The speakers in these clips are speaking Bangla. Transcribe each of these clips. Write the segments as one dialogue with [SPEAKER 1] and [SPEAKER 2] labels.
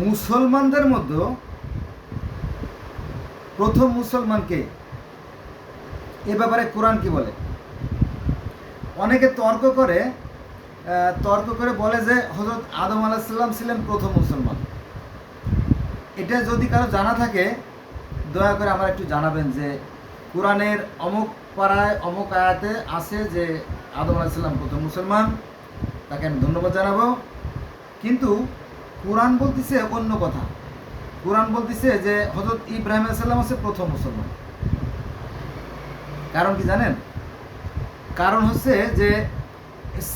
[SPEAKER 1] মুসলমানদের মধ্যে প্রথম মুসলমানকে এ ব্যাপারে কোরআন কি বলে? অনেকে তর্ক করে তর্ক করে বলে যে হজরত আদম আলাহিসাল্লাম ছিলেন প্রথম মুসলমান। এটা যদি কারও জানা থাকে, দয়া করে আমার একটু জানাবেন যে কোরআনের অমুক পাড়ায়, অমুক আয়াতে আছে যে আদম আলাহিসাল্লাম প্রথম মুসলমান। তাকে আমি ধন্যবাদ জানাব। কিন্তু কোরআন বলতেছে অন্য কথা। কোরআন বলতেছে যে হজরত ইব্রাহিম আলাইসাল্লাম হচ্ছে প্রথম মুসলমান। কারণ কি জানেন? কারণ হচ্ছে যে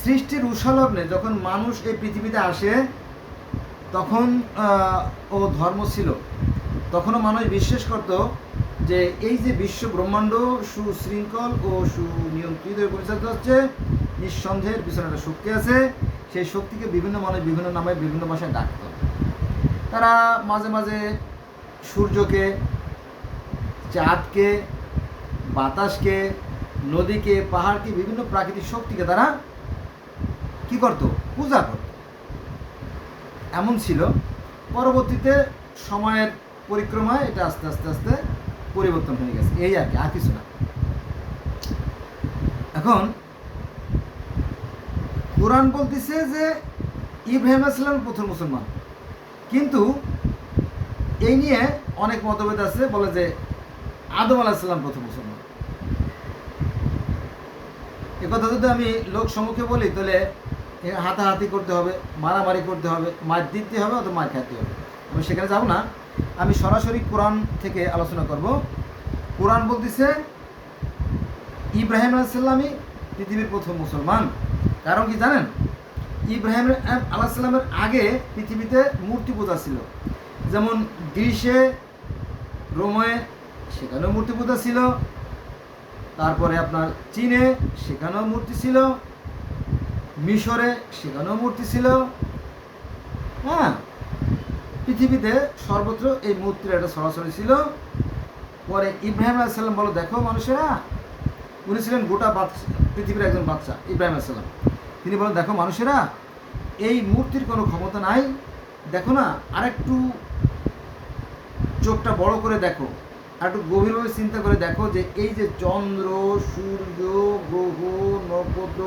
[SPEAKER 1] সৃষ্টির উষালগ্নে যখন মানুষ এই পৃথিবীতে আসে, তখন ও ধর্ম ছিল। তখনও মানুষ বিশ্বাস করত যে এই যে বিশ্ব ব্রহ্মাণ্ড সুশৃঙ্খল ও সুনিয়ন্ত্রিত পরিচালিত হচ্ছে নিঃসন্দেহের পিছনে একটা শক্তি আছে। সেই শক্তিকে বিভিন্ন মানুষ বিভিন্ন নামে বিভিন্ন ভাষায় ডাকত। তারা মাঝে মাঝে সূর্যকে, চাঁদকে, বাতাসকে, নদীকে, পাহাড়কে, বিভিন্ন প্রাকৃতিক শক্তিকে তারা কি করত? পূজা করত। এমন ছিল। পরবর্তীতে সময়ের পরিক্রমায় এটা আস্তে আস্তে আস্তে পরিবর্তন হয়ে গেছে। এই আর কি, আর কিছু না। এখন কোরআন বলতেছে যে ইব্রাহিম আসলাম প্রথম মুসলমান। কিন্তু এই নিয়ে অনেক মতভেদ আছে, বলে যে আদম আলাহিসাল্লাম প্রথম মুসলমান। এ কথা যদি আমি লোক সম্মুখে বলি, তাহলে হাতাহাতি করতে হবে, মারামারি করতে হবে, মার দিতে হবে অথবা মার খাইতে হবে। আমি সেখানে যাব না। আমি সরাসরি কোরআন থেকে আলোচনা করব। কোরআন বলতেছে, ইব্রাহিম আলাইসাল্লামই পৃথিবীর প্রথম মুসলমান। কারণ কি জানেন? ইব্রাহিম আলাহিসাল্লামের আগে পৃথিবীতে মূর্তি পূজা ছিল। যেমন গ্রীসে রোমে সেখানেও মূর্তি পূজা ছিল। তারপরে আপনার চীনে সেখানেও মূর্তি ছিল। মিশরে সেখানেও মূর্তি ছিল। হ্যাঁ পৃথিবীতে সর্বত্র এই মূর্তির একটা সরাসরি ছিল। পরে ইব্রাহিম আলাইসাল্লাম বলো, দেখো মানুষেরা, উনি ছিলেন গোটা বাচ্চা পৃথিবীর একজন বাচ্চা ইব্রাহিম আলাইসাল্লাম তিনি বলেন, দেখো মানুষেরা, এই মূর্তির কোনো ক্ষমতা নাই। দেখো না, আরেকটু চোখটা বড় করে দেখো, আর একটু গভীরভাবে চিন্তা করে দেখো যে এই যে চন্দ্র, সূর্য, গ্রহ, নক্ষত্র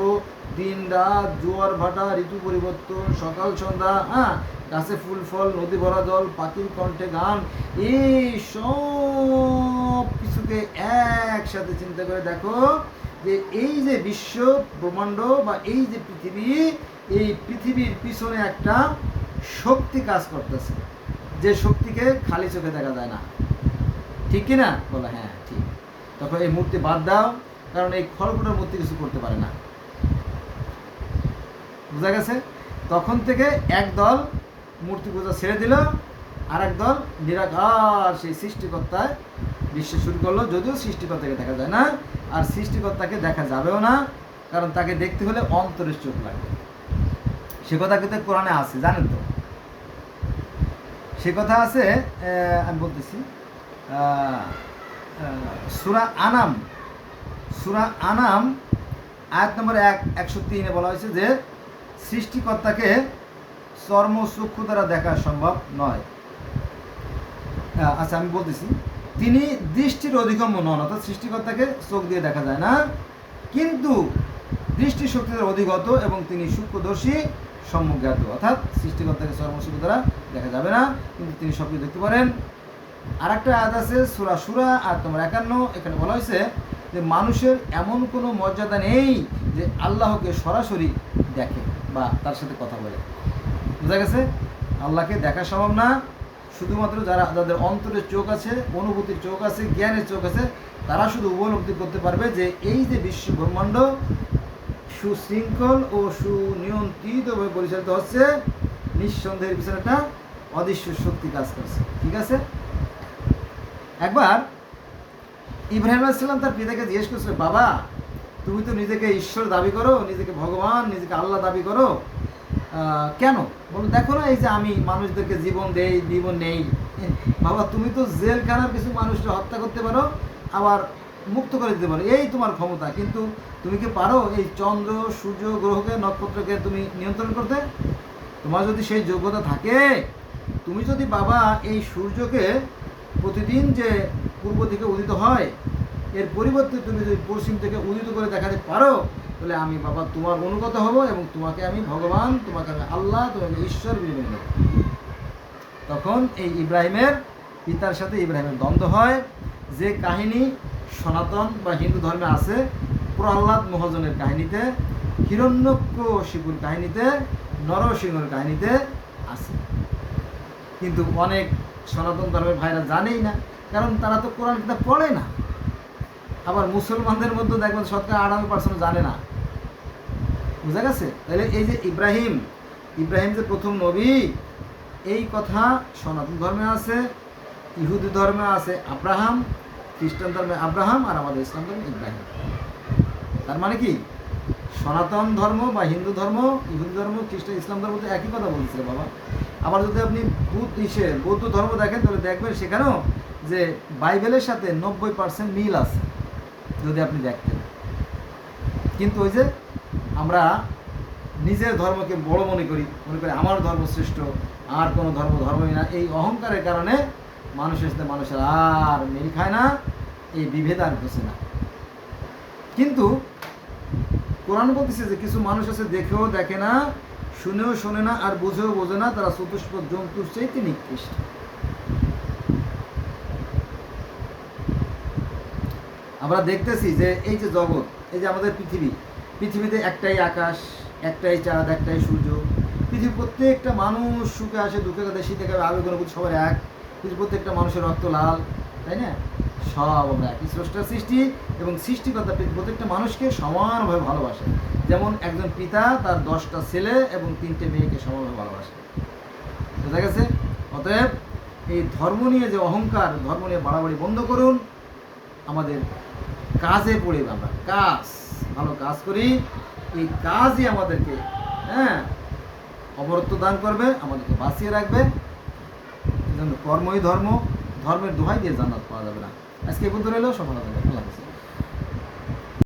[SPEAKER 1] দিন রাত জোয়ার ভাটা, ঋতু পরিবর্তন, সকাল সন্ধ্যা হ্যাঁ গাছে ফুল, ফল, নদী ভরা জল, পাখির কণ্ঠে গান, এই সব কিছুকে একসাথে চিন্তা করে দেখো যে এই যে বিশ্ব ব্রহ্মাণ্ড বা এই যে পৃথিবী, এই পৃথিবীর পিছনে একটা শক্তি কাজ করতেছে। যে শক্তিকে খালি চোখে দেখা যায় না। ঠিক কি না? বলে হ্যাঁ ঠিক। তখন এই মূর্তি বাদ দাও, কারণ এই খড়গুলোর মূর্তি কিছু করতে পারে না। বোঝা গেছে? তখন থেকে এক দল মূর্তি পূজা ছেড়ে দিল আর এক দল নিরাকার সেই সৃষ্টিকর্তায় বিশ্ব শুরু করল, যদিও সৃষ্টিকর্তাকে দেখা যায় না, আর সৃষ্টিকর্তাকে দেখা যাবেও না, কারণ তাকে দেখতে হলে অন্তরের চোখ লাগবে সে কথা কিন্তু কোরআনে আছে, জানেন তো? সে কথা আছে আমি বলতেছি সুরা আনাম সুরা আনাম, আয়াত নম্বর এক, একশো তিনে বলা হয়েছে যে, সৃষ্টিকর্তাকে চর্ম চক্ষু দ্বারা দেখা সম্ভব নয়। আচ্ছা আমি বলতেছি তিনি দৃষ্টির অধিগম্য নন, অর্থাৎ সৃষ্টিকর্তাকে চোখ দিয়ে দেখা যায় না। কিন্তু দৃষ্টি শক্তি দ্বারা অধিগত এবং তিনি সূক্ষ্মদর্শী সম্মুজ্ঞাত অর্থাৎ সৃষ্টিকর্তাকে চর্মচক্ষু দ্বারা দেখা যাবে না। কিন্তু তিনি সব কিছু দেখতে পারেন। আর একটা আয়াত আছে, সুরা সুরা আর তোমার একান্ন। এখানে বলা হয়েছে যে, মানুষের এমন কোনো মর্যাদা নেই যে আল্লাহকে সরাসরি দেখে বা তার সাথে কথা বলে। বোঝা গেছে? আল্লাহকে দেখা সম্ভব না। শুধুমাত্র যারা যাদের অন্তরের চোখ আছে, অনুভূতির চোখ আছে, জ্ঞানের চোখ আছে, তারা শুধু উপলব্ধি করতে পারবে যে এই যে বিশ্ব ব্রহ্মাণ্ড সুশৃঙ্খল ও সুনিয়ন্ত্রিতভাবে পরিচালিত হচ্ছে, নিঃসন্দেহের পিছনে একটা অদৃশ্য শক্তি কাজ করছে। ঠিক আছে? একবার ইব্রাহিম আলাইসাল্লাম তার পিতাকে জিজ্ঞেস করছিল বাবা, তুমি তো নিজেকে ঈশ্বর দাবি করো, নিজেকে ভগবান, নিজেকে আল্লাহ দাবি করো কেন? বলো দেখো না, এই যে আমি মানুষদেরকে জীবন দেই, জীবন নেই। বাবা, তুমি তো জেলখানার কিছু মানুষকে হত্যা করতে পারো, আবার মুক্ত করে দিতে পারো। এই তোমার ক্ষমতা। কিন্তু তুমি কি পারো এই চন্দ্র, সূর্য, গ্রহকে, নক্ষত্রকে তুমি নিয়ন্ত্রণ করতে? তোমার যদি সেই যোগ্যতা থাকে, তুমি যদি বাবা এই সূর্যকে প্রতিদিন যে পূর্ব থেকে উদিত হয় এর পরিবর্তে তুমি যদি পশ্চিম থেকে উদিত করে দেখাতে পারো, তাহলে আমি বাবা তোমার অনুগত হব এবং তোমাকে আমি ভগবান, তোমাকে আমি আল্লাহ, তোমাকে ঈশ্বর বিনিময় দেব তখন এই ইব্রাহিমের পিতার সাথে ইব্রাহিমের দ্বন্দ্ব হয়। যে কাহিনী সনাতন বা হিন্দু ধর্মে আছে, প্রহ্লাদ মহাজনের কাহিনীতে হিরণ্যক্ষ শিপুর কাহিনীতে, নরসিংহর কাহিনীতে আছে। কিন্তু অনেক সনাতন ধর্মের ভাইরা জানেই না, কারণ তারা তো কোরআন কিতাব পড়ে না। আবার মুসলমানদের মধ্যে দেখবেন শতকরা আটান্ন পার্সেন্ট জানে না। বুঝা গেছে? তাহলে এই যে ইব্রাহিম ইব্রাহিম যে প্রথম নবী, এই কথা সনাতন ধর্মে আছে, ইহুদি ধর্মে আছে আব্রাহাম, খ্রিস্টান ধর্মে আব্রাহাম আর আমাদের ইসলাম ধর্মে ইব্রাহিম। তার মানে কি? সনাতন ধর্ম বা হিন্দু ধর্ম, ইহুদি ধর্ম, খ্রিস্টান, ইসলাম ধর্ম তো একই কথা বলছে বাবা। আবার যদি আপনি বুধ ইসে বৌদ্ধ ধর্ম দেখেন, তাহলে দেখবেন সেখানেও যে বাইবেলের সাথে নব্বই পার্সেন্ট মিল আছে। যদি আপনি দেখতেন। কিন্তু ওই যে আমরা নিজের ধর্মকে বড় মনে করি মনে করি আমার ধর্ম শ্রেষ্ঠ, আর কোনো ধর্ম ধর্মই না। এই অহংকারের কারণে মানুষের সাথে মানুষের আর মিল খায় না, এই বিভেদ আর ঘুষে না। কিন্তু কোরআন বলতেছে যে কিছু মানুষ আছে দেখেও দেখে না, শুনেও শোনে না, আর বুঝেও বোঝে না, তারা চতুষ্প জন্তুর চাইতে নিকৃষ্ট। আমরা দেখতেছি যে এই যে জগৎ, এই যে আমাদের পৃথিবী, পৃথিবীতে একটাই আকাশ, একটাই চাঁদ, একটাই সূর্য, পৃথিবীর প্রত্যেকটা মানুষ সুখে আসে, দুঃখে কাঁদে, শীতে কাবে আবেগ অনুভূতি সবার এক পৃথিবীর প্রত্যেকটা মানুষের রক্ত লাল, তাই না? সব আমরা একই স্রষ্টার সৃষ্টি এবং সৃষ্টিকর্তা প্রত্যেকটা মানুষকে সমানভাবে ভালোবাসে। যেমন একজন পিতা তার দশটা ছেলে এবং তিনটে মেয়েকে সমানভাবে ভালোবাসে। বোঝা গেছে? অতএব এই ধর্ম নিয়ে যে অহংকার, ধর্ম নিয়ে বাড়াবাড়ি বন্ধ করুন। আমাদের কাজে পড়ি আমরা। কাজ, ভালো কাজ করি, এই কাজই আমাদেরকে হ্যাঁ অবরত্ব দান করবে, আমাদেরকে বাঁচিয়ে রাখবে। কর্মই ধর্ম, ধর্মের দোহাই দিয়ে জান্নাত পাওয়া যাবে না। আজকে বন্ধু রইলেও সফলতা আল্লাহ।